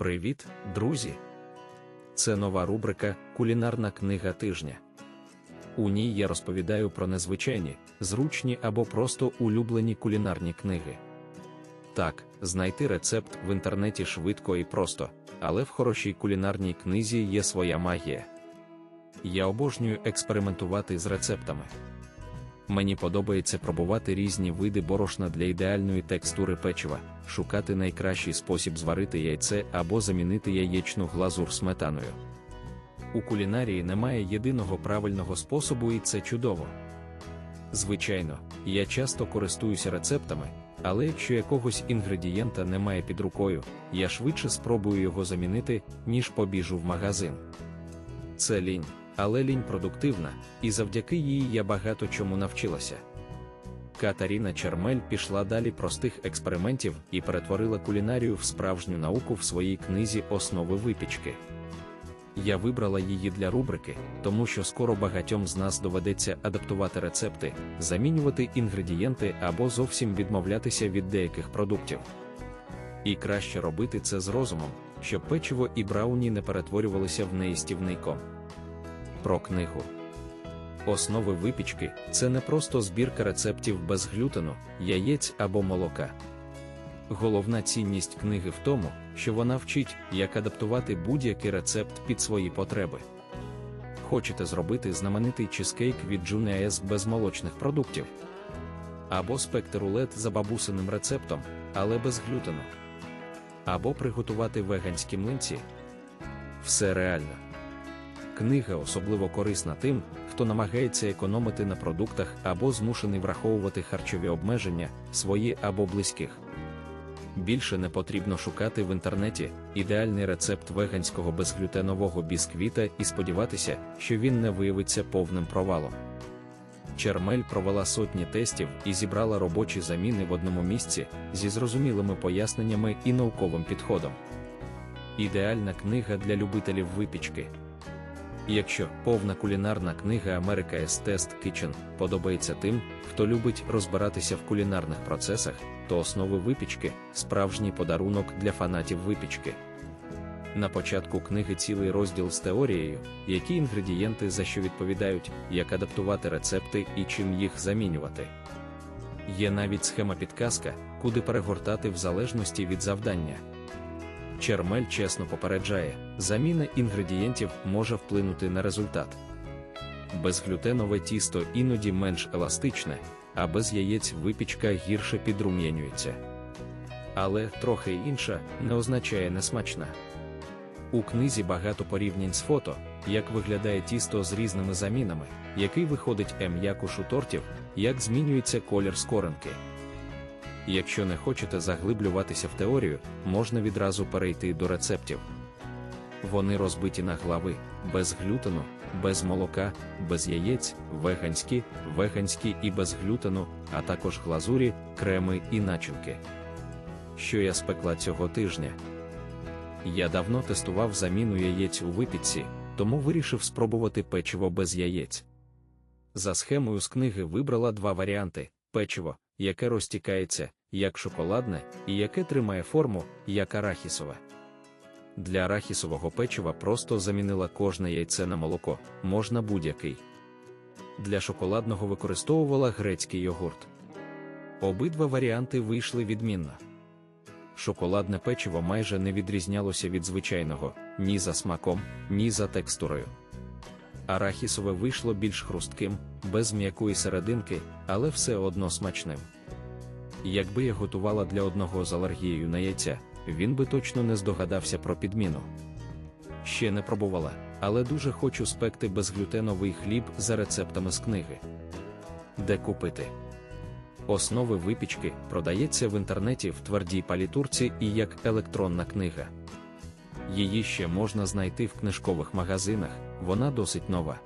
Привіт, друзі! Це нова рубрика Кулінарна книга тижня. У ній я розповідаю про незвичайні, зручні або просто улюблені кулінарні книги. Так, знайти рецепт в інтернеті швидко і просто, але в хорошій кулінарній книзі є своя магія. Я обожнюю експериментувати з рецептами. Мені подобається пробувати різні види борошна для ідеальної текстури печива, шукати найкращий спосіб зварити яйце або замінити яєчну глазур сметаною. У кулінарії немає єдиного правильного способу, і це чудово. Звичайно, я часто користуюся рецептами, але якщо якогось інгредієнта немає під рукою, я швидше спробую його замінити, ніж побіжу в магазин. Це лінь, але лінь продуктивна, і завдяки їй я багато чому навчилася. Катаріна Чермель пішла далі простих експериментів і перетворила кулінарію в справжню науку в своїй книзі Основи випічки. Я вибрала її для рубрики, тому що скоро багатьом з нас доведеться адаптувати рецепти, замінювати інгредієнти або зовсім відмовлятися від деяких продуктів. І краще робити це з розумом, щоб печиво і брауні не перетворювалися в неїстівний ком. Про книгу. Основи випічки це не просто збірка рецептів без глютену, яєць або молока. Головна цінність книги в тому, що вона вчить, як адаптувати будь-який рецепт під свої потреби. Хочете зробити знаменитий чизкейк від Junior S без молочних продуктів? Або спекти рулет за бабусиним рецептом, але без глютену. Або приготувати веганські млинці. Все реально. Книга особливо корисна тим, хто намагається економити на продуктах або змушений враховувати харчові обмеження свої або близьких. Більше не потрібно шукати в інтернеті ідеальний рецепт веганського безглютенового бісквіта і сподіватися, що він не виявиться повним провалом. Чермель провела сотні тестів і зібрала робочі заміни в одному місці зі зрозумілими поясненнями і науковим підходом. Ідеальна книга для любителів випічки. Якщо повна кулінарна книга America's Test Kitchen подобається тим, хто любить розбиратися в кулінарних процесах, то основи випічки справжній подарунок для фанатів випічки. На початку книги цілий розділ з теорією, які інгредієнти за що відповідають, як адаптувати рецепти і чим їх замінювати. Є навіть схема підказка, куди перегортати в залежності від завдання. Чермель чесно попереджає, заміна інгредієнтів може вплинути на результат. Безглютенове тісто іноді менш еластичне, а без яєць випічка гірше підрум'янюється. Але трохи інша не означає несмачна. У книзі багато порівнянь з фото, як виглядає тісто з різними замінами, який виходить м'якуш у тортів, як змінюється колір скоринки. Якщо не хочете заглиблюватися в теорію, можна відразу перейти до рецептів. Вони розбиті на глави, без глютену, без молока, без яєць, веганські, веганські і без глютену, а також глазурі, креми і начинки. Що я спекла цього тижня? Я давно тестував заміну яєць у випічці, тому вирішив спробувати печиво без яєць. За схемою з книги вибрала два варіанти: печиво, яке розтікається, як шоколадне, і яке тримає форму, як арахісове. Для арахісового печива просто замінила кожне яйце на молоко, можна будь-який. Для шоколадного використовувала грецький йогурт. Обидва варіанти вийшли відмінно. Шоколадне печиво майже не відрізнялося від звичайного ні за смаком, ні за текстурою. Арахісове вийшло більш хрустким, без м'якої серединки, але все одно смачним. Якби я готувала для одного з алергією на яйця, він би точно не здогадався про підміну. Ще не пробувала, але дуже хочу спекти безглютеновий хліб за рецептами з книги. Де купити? Основи випічки продається в інтернеті в твердій палітурці і як електронна книга. Її ще можна знайти в книжкових магазинах, вона досить нова.